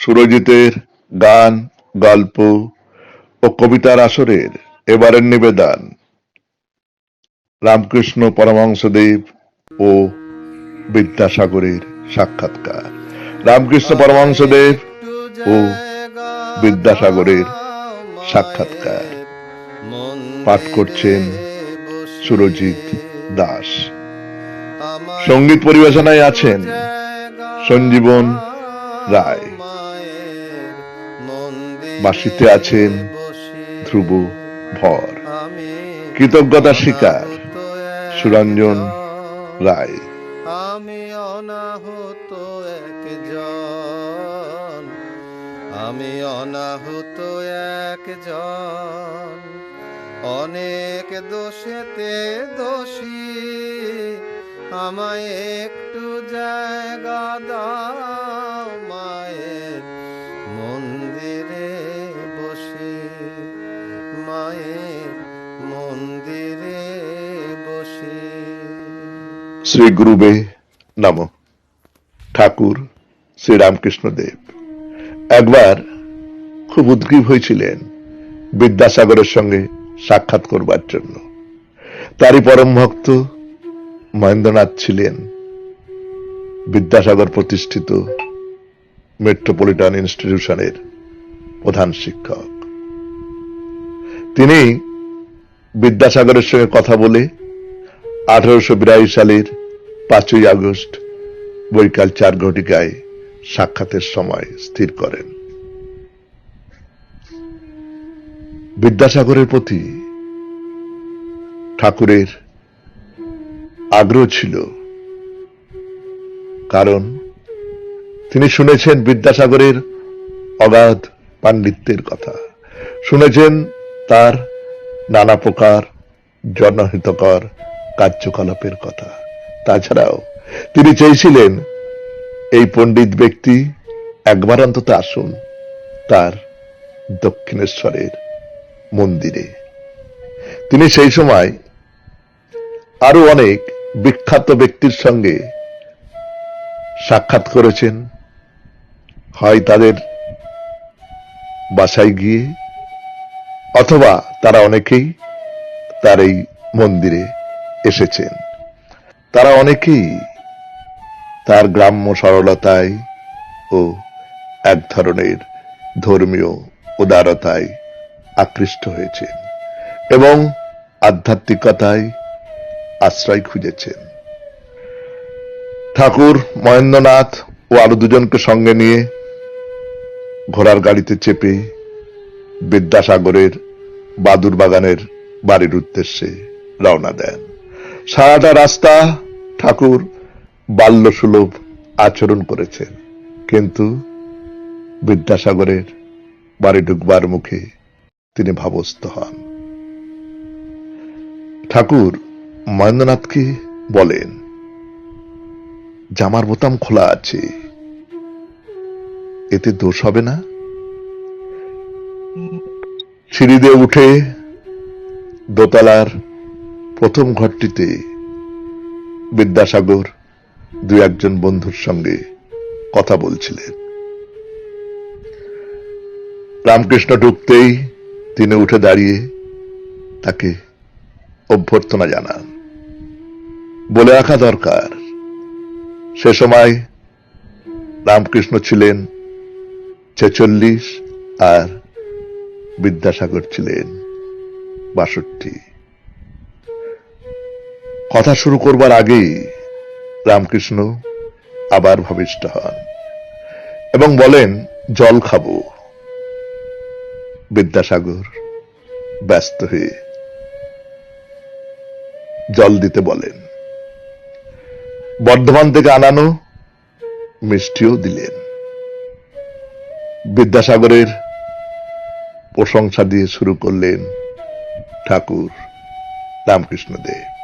সুরজিতের গান, গল্প ও কবিতার আসরের এবারের নিবেদন। রামকৃষ্ণ পরমহংসদেব ও বিদ্যাসাগরের সাক্ষাৎকার। রামকৃষ্ণ পরমহংসদেব ও বিদ্যাসাগরের সাক্ষাৎকার। পাঠ করছেন সুরজিৎ দাস। সংগীত পরিবেশনায় আছেন সঞ্জীবন রায়। বাঁশিতে আছেন ধ্রুব ভর। কৃতজ্ঞতা স্বীকার সুরঞ্জন রায়। আমি অনাহত একজন। আমি অনাহত একজন। অনেক দোষেতে দোষী। আমায় একটু জায়গা দাও। শ্রী গুরুবে নম। ঠাকুর শ্রী রামকৃষ্ণ দেব একবার খুব উদ্গ্রীব হয়েছিলেন বিদ্যাসাগরের সঙ্গে সাক্ষাৎ করবার জন্য। তারই পরম ভক্ত মহেন্দ্রনাথ ছিলেন বিদ্যাসাগর প্রতিষ্ঠিত মেট্রোপলিটন ইনস্টিটিউশনের প্রধান শিক্ষক। তিনি বিদ্যাসাগরের সঙ্গে কথা বলে আঠারোশো বিরাশি সালের পাঁচই আগস্ট বৈকাল চার ঘটিকায় সাক্ষাতের সময় স্থির করেন। বিদ্যাসাগরের প্রতি ঠাকুরের আগ্রহ ছিল, কারণ তিনি শুনেছেন বিদ্যাসাগরের অগাধ পাণ্ডিত্যের কথা। শুনেছেন তার নানা প্রকার জনহিতকর কার্যকলাপের কথা। তাছাড়াও, তিনি চেয়েছিলেন এই পণ্ডিত ব্যক্তি একবার অন্তত আসুন তার দক্ষিণেশ্বরের মন্দিরে। তিনি সেই সময় আরও অনেক বিখ্যাত ব্যক্তির সঙ্গে সাক্ষাৎ করেছেন। হয় তাদের বাসায় গিয়ে, অথবা তারা অনেকেই তার এই মন্দিরে এসেছেন। তারা অনেকেই তার গ্রাম্য সরলতায় ও এক ধরনের ধর্মীয় উদারতায় আকৃষ্ট হয়েছেন এবং আধ্যাত্মিকতায় আশ্রয় খুঁজেছেন। ঠাকুর মহেন্দ্রনাথ ও আরও দুজনকে সঙ্গে নিয়ে ঘোড়ার গাড়িতে চেপে বিদ্যাসাগরের বাদুর বাগানের বাড়ির উদ্দেশ্যে রওনা দেন। সারাটা রাস্তা ঠাকুর বাল্যসুলভ আচরণ করেছেন কিন্তু বিদ্যাসাগরের বাড়ি ঢুকবার মুখে তিনি ভাবস্থ হন। ঠাকুর মহেন্দ্রনাথকে বলেন, জামার বোতাম খোলা আছে। এতে দোষ হবে না? সিঁড়ি দিয়ে উঠে দোতলার প্রথম ঘরটিতে বিদ্যাসাগর দু একজন বন্ধুর সঙ্গে কথা বলছিলেন। রামকৃষ্ণ ঢুকতেই তিনি উঠে দাঁড়িয়ে তাকে অভ্যর্থনা জানান। বলে রাখা দরকার, সে সময় রামকৃষ্ণ ছিলেন ছেচল্লিশ আর বিদ্যাসাগর ছিলেন বাষট্টি। কথা শুরু করবার আগেই রামকৃষ্ণ আবার ভবিষ্ঠ হন এবং বলেন, জল খাব। বিদ্যাসাগর ব্যস্ত হয়ে জল দিতে বলেন। বর্ধমান থেকে আনানো মিষ্টিও দিলেন। বিদ্যাসাগরের প্রশংসা দিয়ে শুরু করলেন ঠাকুর রামকৃষ্ণ দেব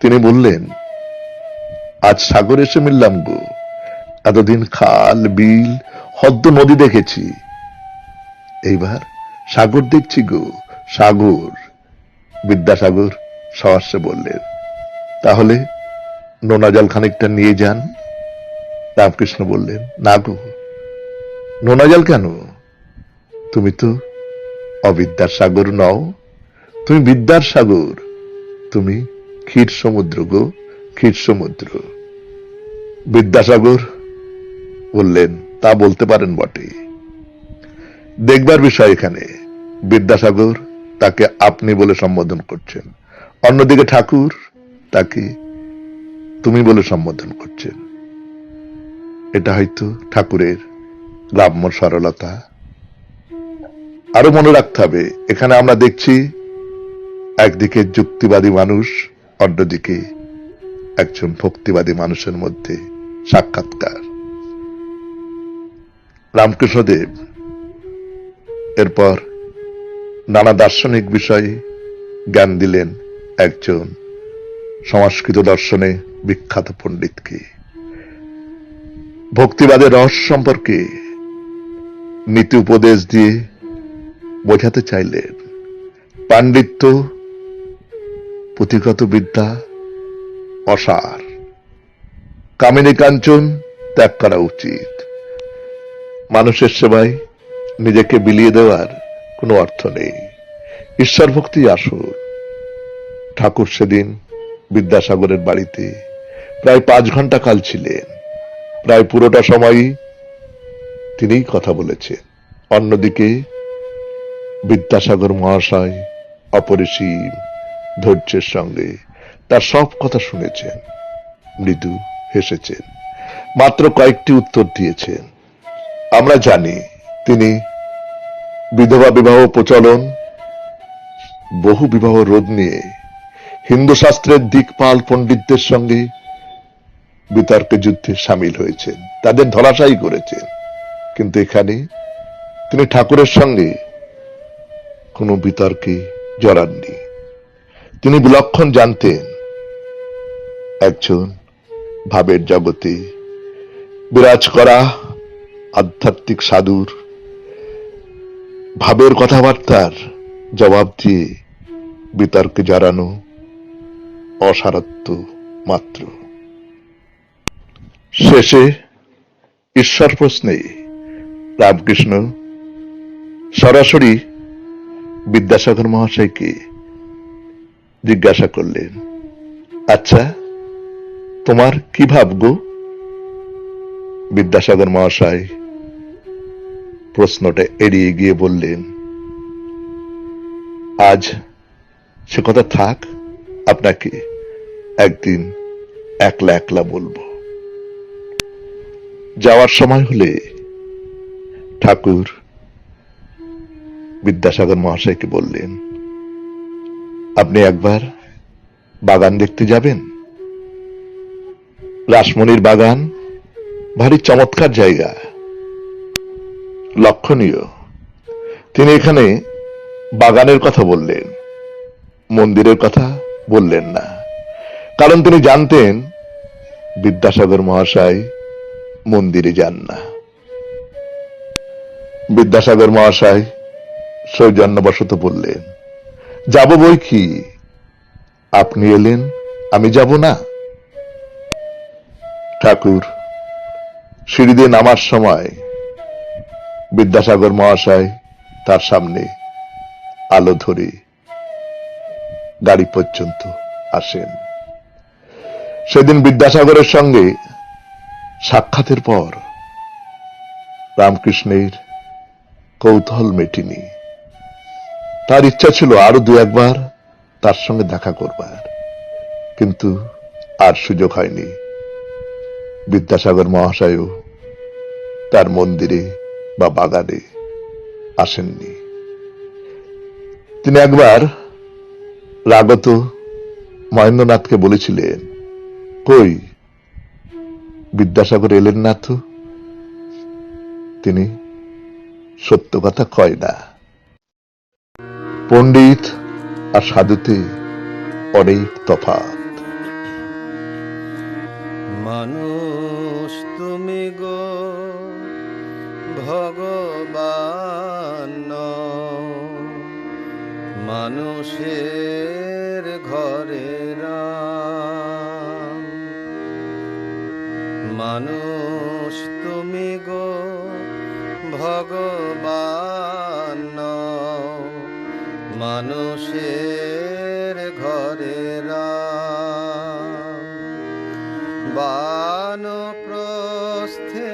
তিনি বললেন, আজ সাগর এসে মিললাম গো। এতদিন খাল, বিল, হদ্দ নদী দেখেছি। এইবার সাগর দেখছি গো, সাগর। বিদ্যাসাগর সহস্যে বললেন, তাহলে নোনা জল খানিকটা নিয়ে যান। রামকৃষ্ণ বললেন, না গো। নোনা জল কেন? তুমি তো অবিদ্যার সাগর নও। তুমি বিদ্যার সাগর। তুমি ক্ষীর সমুদ্র গো ক্ষীর সমুদ্র বিদ্যাসাগর বললেন, তা বলতে পারেন বটে। দেখবার বিষয় এখানে। বিদ্যাসাগর তাকে আপনি বলে সম্বোধন করছেন। অন্যদিকে ঠাকুর তাকে তুমি বলে সম্বোধন করছেন। এটা হয়তো ঠাকুরের গ্রাম্য সরলতা। আরও মনে রাখতে হবে, এখানে আমরা দেখছি একদিকে যুক্তিবাদী মানুষ অন্যদিকে একজন ভক্তিবাদী মানুষের মধ্যে সাক্ষাৎকার। রামকৃষ্ণদেব এরপর নানা দার্শনিক বিষয়ে জ্ঞান দিলেন একজন সংস্কৃত দর্শনে বিখ্যাত পণ্ডিতকে। ভক্তিবাদের রহস্য সম্পর্কে নীতি উপদেশ দিয়ে বোঝাতে চাইলেন, পাণ্ডিত্য পুঁথিগত বিদ্যা অসার। কামিনী কাঞ্চন ত্যাগ করা উচিত। মানুষের সেবায় নিজেকে বিলিয়ে দেওয়ার কোনো অর্থ নেই। ঈশ্বর ভক্তি আসল। ঠাকুর সেদিন বিদ্যাসাগরের বাড়িতে প্রায় পাঁচ ঘণ্টা কাল ছিলেন। প্রায় পুরোটা সময়ই তিনিই কথা বলেছেন। অন্যদিকে বিদ্যাসাগর মহাশয় অপরিসীম। ধৈর্যের সঙ্গে তার সব কথা শুনেছেন, মৃদু হেসেছেন, মাত্র কয়েকটি উত্তর দিয়েছেন। আমরা জানি তিনি বিধবা বিবাহ প্রচলন, বহু বিবাহ রোধ নিয়ে হিন্দু শাস্ত্রের দিকপাল পণ্ডিতদের সঙ্গে বিতর্কে যুদ্ধে সামিল হয়েছেন, তাদের ধরাশায়ী করেছেন। কিন্তু এখানে তিনি ঠাকুরের সঙ্গে কোনো বিতর্কে জড়াননি। তিনি বিলক্ষণ জানতেন একজন ভাবের জগতে বিরাজ করা আধ্যাত্মিক সাধুর ভাবের কথাবার্তার জবাব দিয়ে বিতর্কে জড়ানো অসারত্ব মাত্র। শেষে ঈশ্বর প্রশ্নে রামকৃষ্ণ সরাসরি বিদ্যাসাগর মহাশয়কে জিজ্ঞাসা করলেন আচ্ছা তোমার কি ভাবগো বিদ্যাসাগর মহাশয় প্রশ্নটা এড়িয়ে গিয়ে বললেন, আজ সে কথা থাক, আপনাকে একদিন একলা একলা বলব। যাওয়ার সময় হলে ঠাকুর বিদ্যাসাগর মহাশয়কে বললেন আপনি একবার বাগান দেখতে যাবেন। রাসমণির বাগান ভারী চমৎকার জায়গা। লক্ষণীয়। তিনি এখানে বাগানের কথা বললেন, মন্দিরের কথা বললেন না। কারণ তিনি জানতেন বিদ্যাসাগর মহাশয় মন্দিরে যান না। বিদ্যাসাগর মহাশয় সৌজন্যবশত বললেন যাব বই কি? আপনি এলেন, আমি যাব না। ঠাকুর সিঁড়ি দিয়ে নামার সময়। বিদ্যাসাগর মহাশয় তার সামনে আলো ধরে গাড়ি পর্যন্ত আসেন। সেদিন বিদ্যাসাগরের সঙ্গে সাক্ষাতের পর রামকৃষ্ণের কৌতূহল মেটেনি। তার ইচ্ছা ছিল আরও দু একবার তার সঙ্গে দেখা করবার। কিন্তু আর সুযোগ হয়নি। বিদ্যাসাগর মহাশয়ও তার মন্দিরে বা বাগানে আসেননি। তিনি একবার রাগত মহেন্দ্রনাথকে বলেছিলেন, কই, বিদ্যাসাগর এলেন না তো? তিনি, সত্য কথা কয় না। পণ্ডিত আর সাধুতে অনেক তফাৎ মানুষ তুমি গো, ভগবান। মানুষের ঘরে মানুষ তুমি গো, ভগবান মানুষের ঘরে রাম বান প্রস্থে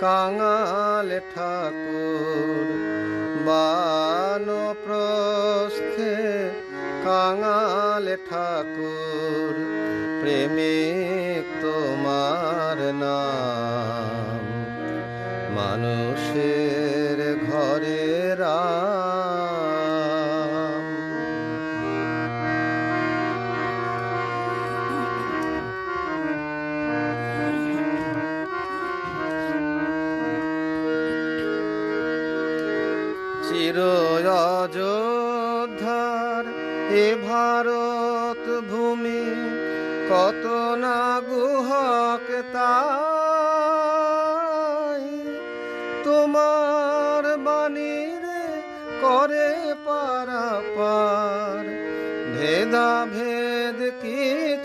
কাঙাল ঠাকুর। বান প্রস্থে কাঙাল ঠাকুর। প্রেমিক তোমার নাম। অযোধ্যার এ ভারত ভূমি কত না গুহক তাই তোমার বাণীর করে পারাপার ভেদা ভেদ কিছু